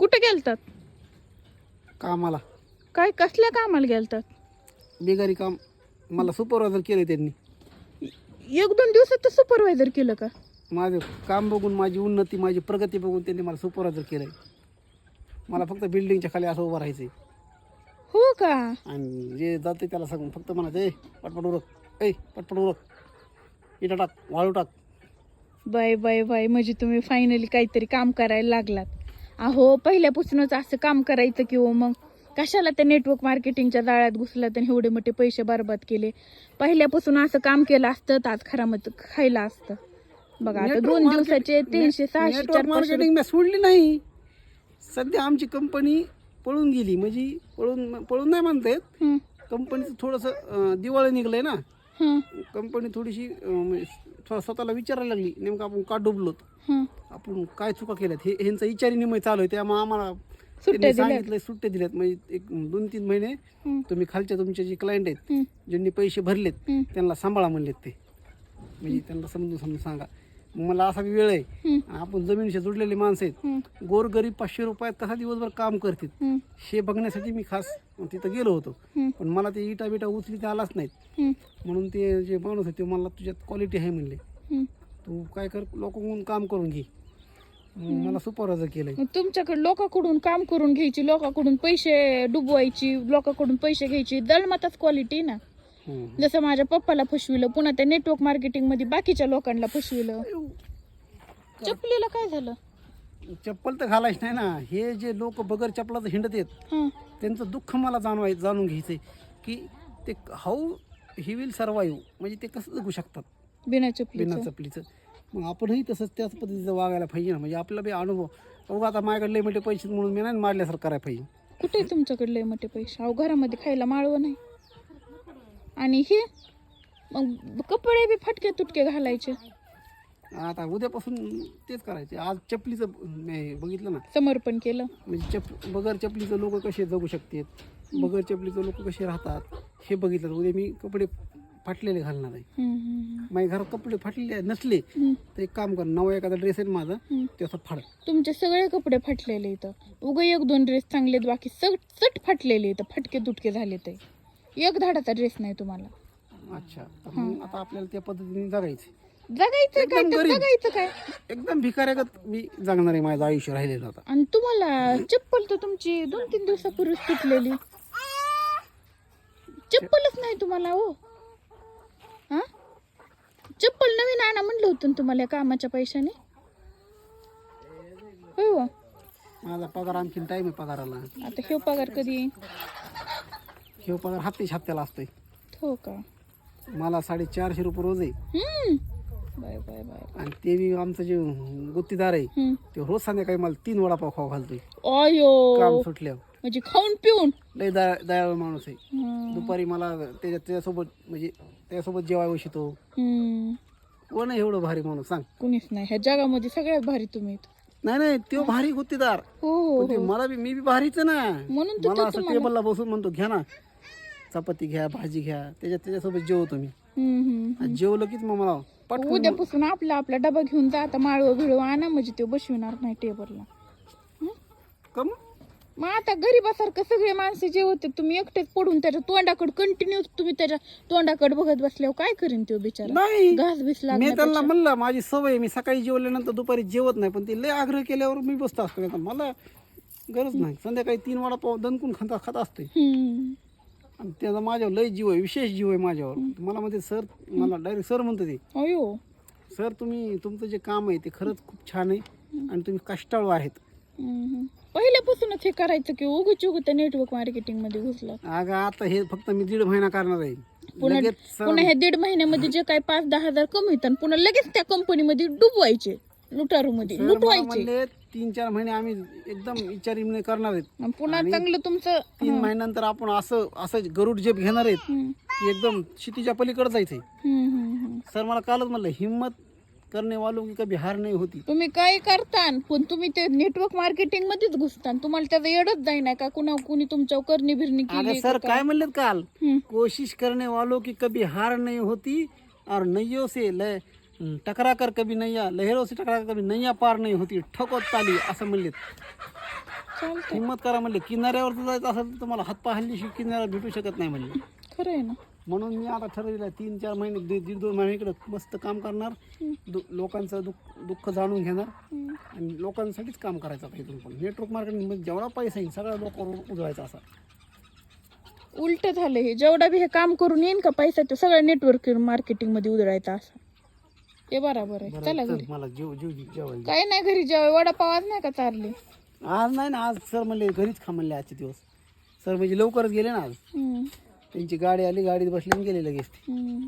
कुठे गेलतात? कामाला. काय कसल्या कामाला गेलतात? बेगारी काम. मला सुपरवायझर केलं त्यांनी. एक दोन दिवसात तर सुपरवायझर केलं का? माझं काम बघून माझी उन्नती माझी प्रगती बघून त्यांनी मला सुपरवायझर केलं मला फक्त बिल्डिंगच्या खाली असं उभं राहायचं हो का? आणि जे जाते त्याला सांगून फक्त म्हणायचं ए पटपट उरक. ए पटपट उरक. इटा टाक वाळू टाक. बाय बाय बाय म्हणजे तुम्ही फायनली काहीतरी काम करायला लागलात. अहो पहिल्यापासूनच असं काम करायचं की हो मग. कशाला त्या नेटवर्क मार्केटिंगच्या जाळ्यात घुसला तर एवढे मोठे पैसे बर्बाद केले? पहिल्यापासून असं काम केलं असतं तर आज खरामत खायला असतं. बघा आता दोन दिवसाचे तीनशे सहाशे मार्केटिंग मी सोडली नाही. सध्या आमची कंपनी पळून गेली. म्हणजे पळून पळून नाही म्हणता येत. कंपनीचं थोडंसं दिवाळी निघलंय ना. कंपनी थोडीशी म्हणजे स्वतःला विचारायला लागली. नेमकं आपण का डुबलो. आपण काय चुका केल्यात? हे ह्यांचा विचारी निमय चालू आहे. त्यामुळे आम्हाला सुट्ट्या त्यांनी. सांगितलं सुट्टे दिल्यात. म्हणजे एक दोन तीन महिने तुम्ही खालच्या तुमचे जे क्लायंट आहेत ज्यांनी पैसे भरलेत त्यांना सांभाळा म्हणलेत ते. म्हणजे त्यांना समजून समजून सांगा. मला असा वेळ आहे. आपण जमिनीशी जुडलेली माणसं आहेत. गोरगरीब पाचशे रुपयात कसा दिवसभर काम करतील? हं, बघण्यासाठी मी खास तिथं गेलो होतो. पण मला ते इटा बिटा उचली ते आलाच नाहीत. म्हणून ते जे माणूस आहे ते मला तुझ्यात क्वालिटी आहे म्हणले. तू काय कर लोकांकडून काम करून घे. मला सुपरवायझर केलंय. तुमच्याकडे लोकांकडून काम करून घ्यायची लोकांकडून पैसे डुबवायची लोकांकडून पैसे घ्यायची दलमाताच क्वालिटी ना. जसं माझ्या पप्पाला फसविलं पुन्हा त्या नेटवर्क मार्केटिंगमध्ये बाकीच्या लोकांना फसविलं. चपलीला काय झालं? चप्पल तर घालायच नाही ना. हे जे लोक बगर चपलाचं हिंडत आहेत हं, त्यांचं दुःख मला जाणवाय जाणून घ्यायचंय की ते हाऊ ही विल सर्वाईव्ह म्हणजे ते कसं जगू शकतात? बिना बिना चपलीचं. चपलीचं मग आपणही तसंच त्याच पद्धतीचं वागायला पाहिजे ना. म्हणजे आपला बी अनुभव अहो आता माझ्याकडे लय मोठे पैसे आहेत म्हणून मी नाही मारल्यासारखं करायला पाहिजे. कुठे तुमच्याकडे लय मोठे पैसे? अहो घरामध्ये खायला माळवं नाही. आणि हे मग कपडे बी फटके तुटके घालायचे. आता उद्यापासून तेच करायचे. आज चपलीचं बघितलं ना? समर्पण केलं. म्हणजे चप बगर चपलीचं लोक कसे जगू शकतात? बगर चपलीचं लोक कसे राहतात? हे बघितलं. उद्या मी कपडे फाटलेले घालणार आहे. माझ्या घरात कपडे फाटलेले नसले तर एक काम कर. नवा एखादा ड्रेस आहे माझा. ते असं फाड. तुमचे सगळे कपडे फाटलेले इथं. उग एक दोन ड्रेस चांगले बाकी सट सट फाटलेले इथं. फटके तुटके झाले ते. एक धाडाचा ड्रेस नाही तुम्हाला. अच्छा तर मग आता आपल्याला त्या पद्धतीने जगायचं जगायचं काय? एकदम तर गरीब. जगायचं काय? एकदम भिकाऱ्यागत मी जगणार आहे माझं आयुष्य राहिलेलं आता. आणि तुम्हाला चप्पल तर तुमची दोन तीन दिवसापूर्वीच तुटलेली. चप्पलच नाही तुम्हाला हो. हा? चप्पल नवीन आणा म्हणलं होतं ना तुम्हाला या कामाच्या पैशाने. होय हो. माझा पगार आणखीन टाईम आहे पगाराला. आता हे पगार कधी येईल हे पगार हप्ते हप्त्याला असतोय. हो का? मला साडेचारशे रुपये रोज आहे. हम्म. बाय बाय बाय आणि ते बी आमचं जे गुत्तीदार आहे हम्म. ते रोज संध्याकाळी मला तीन वडापाव खाऊ घालतोय. काम सुटल्यावर. म्हणजे खाऊन पिऊन. लय दया दयाळू माणूस आहे. हम्म. दुपारी मला त्याच्या त्याच्यासोबत म्हणजे त्याच्यासोबत जेवाय बसतो. हम्म. कोण आहे एवढं भारी माणूस? सांग. कुणीच नाही. ह्या जगामध्ये सगळ्यात भारी तुम्ही आहेत. नाही नाही तो भारी गुत्तीदार. हो हो पण ते मला बी मी बी भारीच ना. म्हणून तर मला तो असं तुम्हाला टेबलला बसून म्हणतो घ्या ना चपाती घ्या भाजी घ्या त्याच्यात त्याच्यासोबत जेवतो हम्म. आणि जेवलं कीच मग मला? पटकन उद्यापासून आपला आपला डबा घेऊन जा आता माळव भिळव आणा म्हणजे ते बसविणार नाही टेबलला. कम मग? आता गरीबासारखं सगळे माणसं जे होते तुम्ही एकटेच पडून त्याच्या तोंडाकडे कंटिन्यू तुम्ही त्याच्या तोंडाकडे बघत बसल्यावर काय करीन तो बिचारा? नाही. घास बीस मी लागला त्यांना म्हणलं माझी सवय आहे, मी सकाळी जेवल्यानंतर दुपारी जेवत नाही पण ते लय आग्रह केल्यावर मी बसतो असतो. नाही तर मला गरज नाही. संध्याकाळी तीन वडापाव दणकून खाता खात असते त्याचा माझ्यावर लय जीव आहे विशेष जीव आहे माझ्यावर. मला म्हणते सर मला डायरेक्ट सर म्हणतो ते. अयो. सर तुम्ही तुमचं जे काम आहे ते खरंच खूप छान आहे आणि तुम्ही कष्टाळू आहेत. हम्म. पहिल्यापासूनच हे करायचं की उगच उग त्या नेटवर्क मार्केटिंगमध्ये घुसलं. अगं आता हे फक्त मी दीड महिना करणार आहे. पुन्हा लगेच सर पुन्हा हे दीड महिन्यामध्ये जे काय पाच दहा हजार कमी होतात पुन्हा लगेच त्या कंपनीमध्ये डुबवायचे लुटारू मध्ये लुटवायचे. म्हणले तीन चार महिने आम्ही एकदम विचारी करणार आहेत. आणि पुन्हा चांगलं तुमचं तीन महिन्यानंतर आपण असं असं गरुड जेप घेणार आहेत की एकदम क्षितिजा पलीकडे जायचंय हम्म, हम्म, हम्म. सर मला कालच म्हणलं हिम्मत करणे वालों की कभी हार नाही होती. तुम्ही काय करता पण तुम्ही ते नेटवर्क मार्केटिंग मध्येच घुसता तुम्हाला त्याचं येडच जाई नाही का? कुणा कुणी तुमच्यावर करणी बिरणी केली सर काय? म्हणलेत काल? हम्म. कोशिश करने वालों की कभी हार नहीं होती और नैयों से लय टकरा कर कभी नैया लहरों से टकरा कर कभी नैया पार नहीं होती ठोकोत ताली असं म्हणलेत. चालतंय. हिंमत करा म्हणले किनाऱ्यावर जायचं असेल तर तुम्हाला हातपाय हल्लीशिवाय किनाऱ्याला भेटू शकत नाही म्हणले. खरं आहे ना. म्हणून मी आता ठरवलं तीन चार महिने दीड दोन महिने इकडं मस्त काम करणार. दु लोकांचं दुःख दुःख जाणून घेणार. आणि लोकांसाठीच काम करायचं आता इथून पण नेटवर्क मार्केटिंग जेवढा पैसा येईल सगळ्या लोकांवर उजवायचा असा. उलट झालं हे. जेवढा बी हे काम करून येईन का पैसा तो सगळा नेटवर्क मार्केटिंगमध्ये उधळायचा असा. हे बरोबर आहे. चला घरी. मला जीव जीव जेवायला काय नाही घरी जेवाय. वडापाव आज नाही का चारले आज नाही ना आज सर म्हणले घरीच खा म्हणले आजचे दिवस. सर म्हणजे लवकरच गेले ना आज. हम्म. त्यांची गाडी आली गाडीत बसले आणि गेले लगेच हम्म.